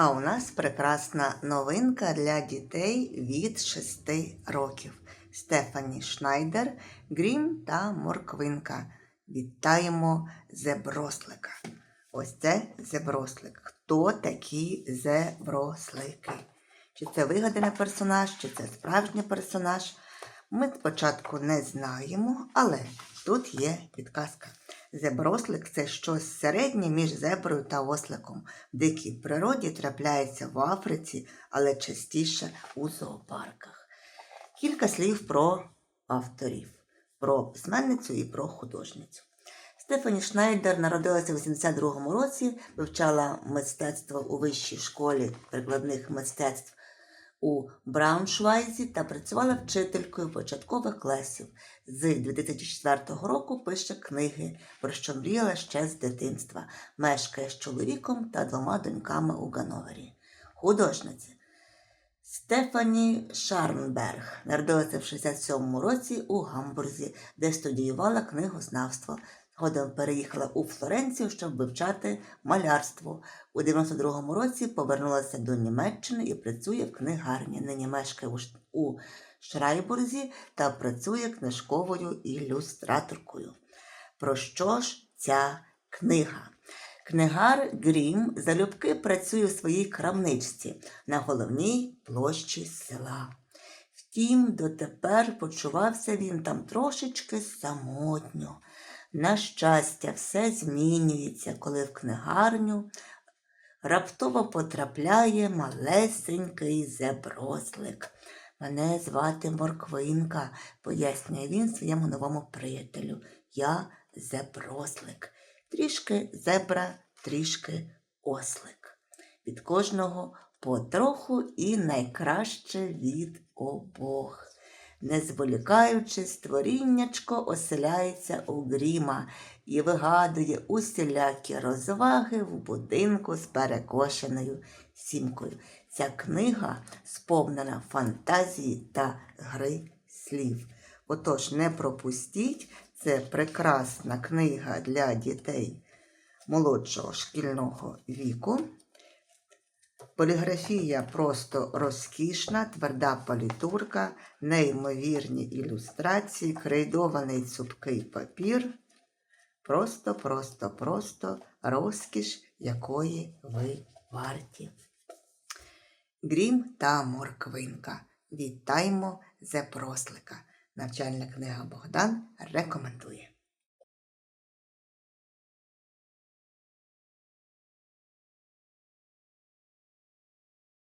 А у нас прекрасна новинка для дітей від 6 років. Стефані Шнайдер, Грім та Морквинка. Вітаємо зеброслика. Ось це зеброслик. Хто такі зеброслики? Чи це вигаданий персонаж, чи це справжній персонаж? Ми спочатку не знаємо, але тут є підказка. Зеброслик це щось середнє між зеброю та осликом. В дикій природі трапляється в Африці, але частіше у зоопарках. Кілька слів про авторів, про письменницю і про художницю. Стефані Шнайдер народилася в 82-му році, вивчала мистецтво у вищій школі прикладних мистецтв у Брауншвайзі та працювала вчителькою початкових класів. З 2004 року пише книги, про що мріяла ще з дитинства. Мешкає з чоловіком та двома доньками у Гановері. Художниця Стефані Шарнберг народилася в 67-му році у Гамбурзі, де студіювала книгознавство. Згодом переїхала у Флоренцію, щоб вивчати малярство. У 92-му році повернулася до Німеччини і працює в книгарні. Нині мешкає у Шрайбурзі та працює книжковою ілюстраторкою. Про що ж ця книга? Книгар Грім залюбки працює у своїй крамничці на головній площі села. Втім, дотепер почувався він там трошечки самотньо. На щастя, все змінюється, коли в книгарню раптово потрапляє малесенький зеброслик. Мене звати Морквинка, пояснює він своєму новому приятелю. Я зеброслик. Трішки зебра, трішки ослик. Від кожного потроху і найкраще від обох. Не зволікаючи, створіннячко оселяється у гріма і вигадує усілякі розваги в будинку з перекошеною сімкою. Ця книга сповнена фантазії та гри слів. Отож, не пропустіть, це прекрасна книга для дітей молодшого шкільного віку. Поліграфія просто розкішна, тверда палітурка, неймовірні ілюстрації, крейдований цупкий папір. Просто, просто, просто розкіш, якої ви варті. Грім та морквинка. Вітаймо зепрослика. Навчальна книга Богдан рекомендує.